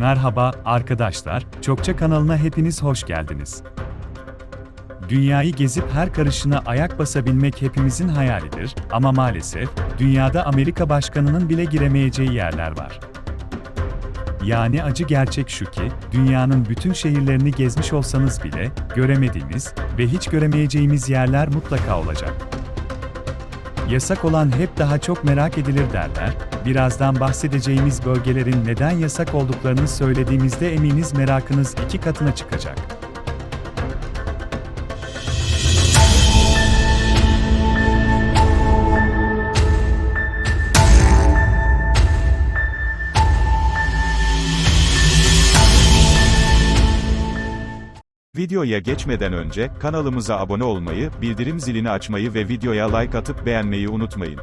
Merhaba arkadaşlar, Çokça kanalına hepiniz hoş geldiniz. Dünyayı gezip her karışına ayak basabilmek hepimizin hayalidir ama maalesef dünyada Amerika başkanının bile giremeyeceği yerler var. Yani acı gerçek şu ki, dünyanın bütün şehirlerini gezmiş olsanız bile göremediğimiz ve hiç göremeyeceğimiz yerler mutlaka olacak. Yasak olan hep daha çok merak edilir derler. Birazdan bahsedeceğimiz bölgelerin neden yasak olduklarını söylediğimizde eminiz merakınız iki katına çıkacak. Videoya geçmeden önce kanalımıza abone olmayı, bildirim zilini açmayı ve videoya like atıp beğenmeyi unutmayın.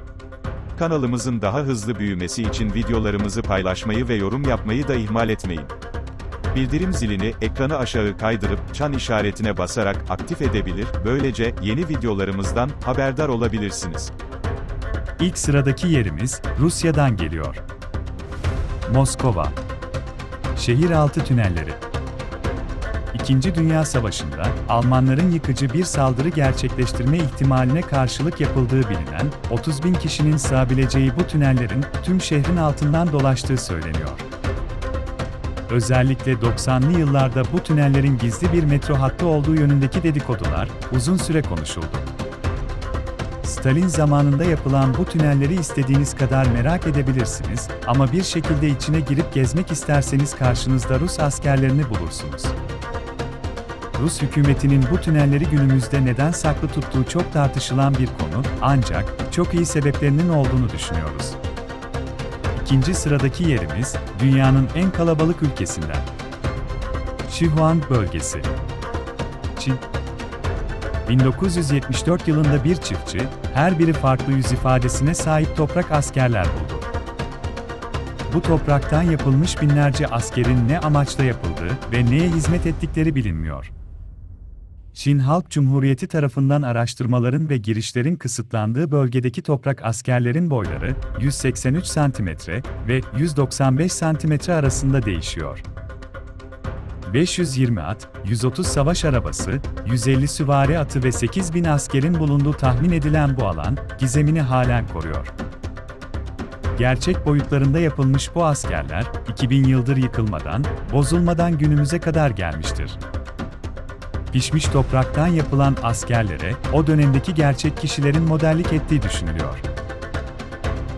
Kanalımızın daha hızlı büyümesi için videolarımızı paylaşmayı ve yorum yapmayı da ihmal etmeyin. Bildirim zilini ekranı aşağı kaydırıp çan işaretine basarak aktif edebilir, böylece yeni videolarımızdan haberdar olabilirsiniz. İlk sıradaki yerimiz Rusya'dan geliyor. Moskova. Şehir altı tünelleri. İkinci Dünya Savaşı'nda Almanların yıkıcı bir saldırı gerçekleştirme ihtimaline karşılık yapıldığı bilinen 30 bin kişinin sığabileceği bu tünellerin tüm şehrin altından dolaştığı söyleniyor. Özellikle 90'lı yıllarda bu tünellerin gizli bir metro hattı olduğu yönündeki dedikodular uzun süre konuşuldu. Stalin zamanında yapılan bu tünelleri istediğiniz kadar merak edebilirsiniz ama bir şekilde içine girip gezmek isterseniz karşınızda Rus askerlerini bulursunuz. Rus hükümetinin bu tünelleri günümüzde neden saklı tuttuğu çok tartışılan bir konu, ancak çok iyi sebeplerinin olduğunu düşünüyoruz. İkinci sıradaki yerimiz, dünyanın en kalabalık ülkesinden. Sichuan bölgesi. Çin. 1974 yılında bir çiftçi, her biri farklı yüz ifadesine sahip toprak askerler buldu. Bu topraktan yapılmış binlerce askerin ne amaçla yapıldığı ve neye hizmet ettikleri bilinmiyor. Çin Halk Cumhuriyeti tarafından araştırmaların ve girişlerin kısıtlandığı bölgedeki toprak askerlerin boyları 183 cm ve 195 cm arasında değişiyor. 520 at, 130 savaş arabası, 150 süvari atı ve 8000 askerin bulunduğu tahmin edilen bu alan, gizemini halen koruyor. Gerçek boyutlarında yapılmış bu askerler, 2000 yıldır yıkılmadan, bozulmadan günümüze kadar gelmiştir. Pişmiş topraktan yapılan askerlere, o dönemdeki gerçek kişilerin modellik ettiği düşünülüyor.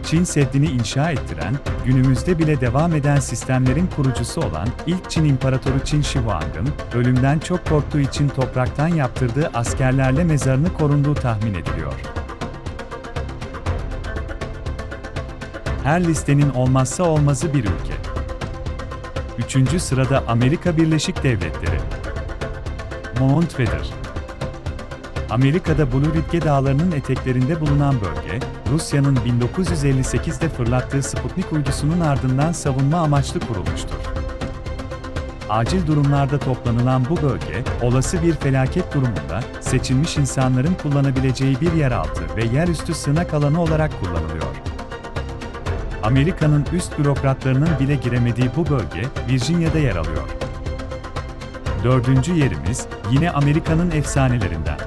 Çin Seddi'ni inşa ettiren, günümüzde bile devam eden sistemlerin kurucusu olan ilk Çin İmparatoru Qin Shi Huang'ın, ölümden çok korktuğu için topraktan yaptırdığı askerlerle mezarını korunduğu tahmin ediliyor. Her listenin olmazsa olmazı bir ülke. Üçüncü sırada Amerika Birleşik Devletleri. Mount Weather. Amerika'da Blue Ridge Dağları'nın eteklerinde bulunan bölge, Rusya'nın 1958'de fırlattığı Sputnik uydusunun ardından savunma amaçlı kurulmuştur. Acil durumlarda toplanılan bu bölge, olası bir felaket durumunda seçilmiş insanların kullanabileceği bir yeraltı ve yerüstü sığınak alanı olarak kullanılıyor. Amerika'nın üst bürokratlarının bile giremediği bu bölge, Virginia'da yer alıyor. Dördüncü yerimiz, yine Amerika'nın efsanelerinden.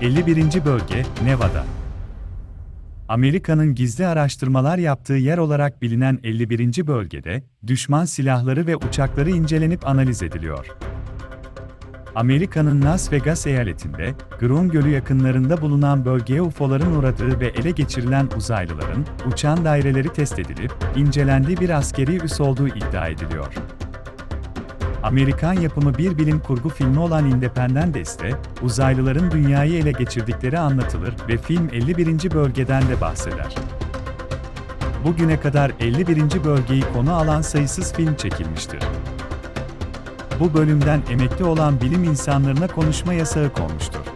51. Bölge, Nevada. Amerika'nın gizli araştırmalar yaptığı yer olarak bilinen 51. bölgede, düşman silahları ve uçakları incelenip analiz ediliyor. Amerika'nın Las Vegas eyaletinde, Grun Gölü yakınlarında bulunan bölgeye UFO'ların uğradığı ve ele geçirilen uzaylıların, uçan daireleri test edilip, incelendiği bir askeri üs olduğu iddia ediliyor. Amerikan yapımı bir bilim kurgu filmi olan Independence'de, uzaylıların dünyayı ele geçirdikleri anlatılır ve film 51. bölgeden de bahseder. Bugüne kadar 51. bölgeyi konu alan sayısız film çekilmiştir. Bu bölümden emekli olan bilim insanlarına konuşma yasağı konmuştur.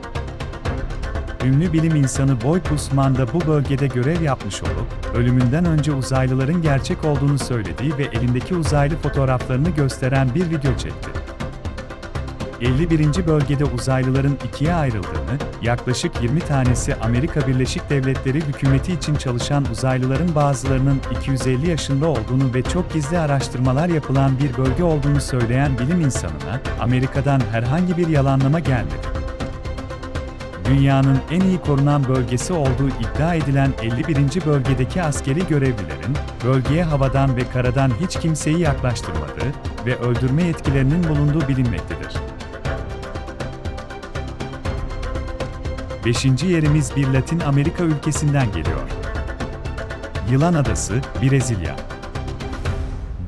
Ünlü bilim insanı Boy Pusman da bu bölgede görev yapmış olup, ölümünden önce uzaylıların gerçek olduğunu söylediği ve elindeki uzaylı fotoğraflarını gösteren bir video çekti. 51. bölgede uzaylıların ikiye ayrıldığını, yaklaşık 20 tanesi Amerika Birleşik Devletleri hükümeti için çalışan uzaylıların bazılarının 250 yaşında olduğunu ve çok gizli araştırmalar yapılan bir bölge olduğunu söyleyen bilim insanına, Amerika'dan herhangi bir yalanlama gelmedi dünyanın en iyi korunan bölgesi olduğu iddia edilen 51. bölgedeki askeri görevlilerin, bölgeye havadan ve karadan hiç kimseyi yaklaştırmadığı ve öldürme yetkilerinin bulunduğu bilinmektedir. 5. yerimiz bir Latin Amerika ülkesinden geliyor. Yılan Adası, Brezilya.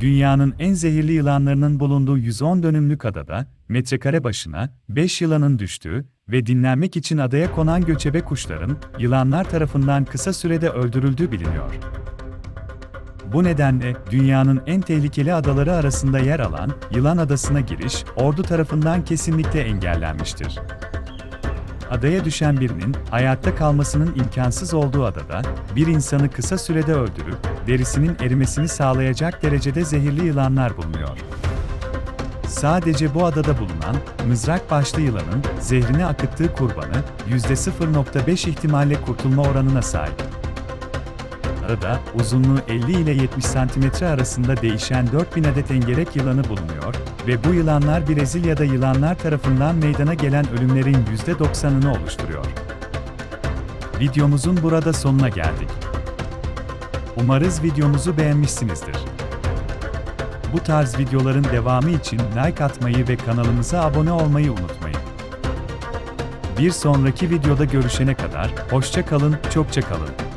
Dünyanın en zehirli yılanlarının bulunduğu 110 dönümlük adada, metrekare başına 5 yılanın düştüğü ve dinlenmek için adaya konan göçebe kuşların, yılanlar tarafından kısa sürede öldürüldüğü biliniyor. Bu nedenle, dünyanın en tehlikeli adaları arasında yer alan Yılan Adası'na giriş, ordu tarafından kesinlikle engellenmiştir. Adaya düşen birinin hayatta kalmasının imkansız olduğu adada, bir insanı kısa sürede öldürüp, derisinin erimesini sağlayacak derecede zehirli yılanlar bulunuyor. Sadece bu adada bulunan, mızrak başlı yılanın, zehrini akıttığı kurbanı, %0.5 ihtimalle kurtulma oranına sahip. Adada, uzunluğu 50 ile 70 cm arasında değişen 4000 adet engerek yılanı bulunuyor ve bu yılanlar Brezilya'da yılanlar tarafından meydana gelen ölümlerin %90'ını oluşturuyor. Videomuzun burada sonuna geldik. Umarız videomuzu beğenmişsinizdir. Bu tarz videoların devamı için like atmayı ve kanalımıza abone olmayı unutmayın. Bir sonraki videoda görüşene kadar hoşça kalın, çokça kalın.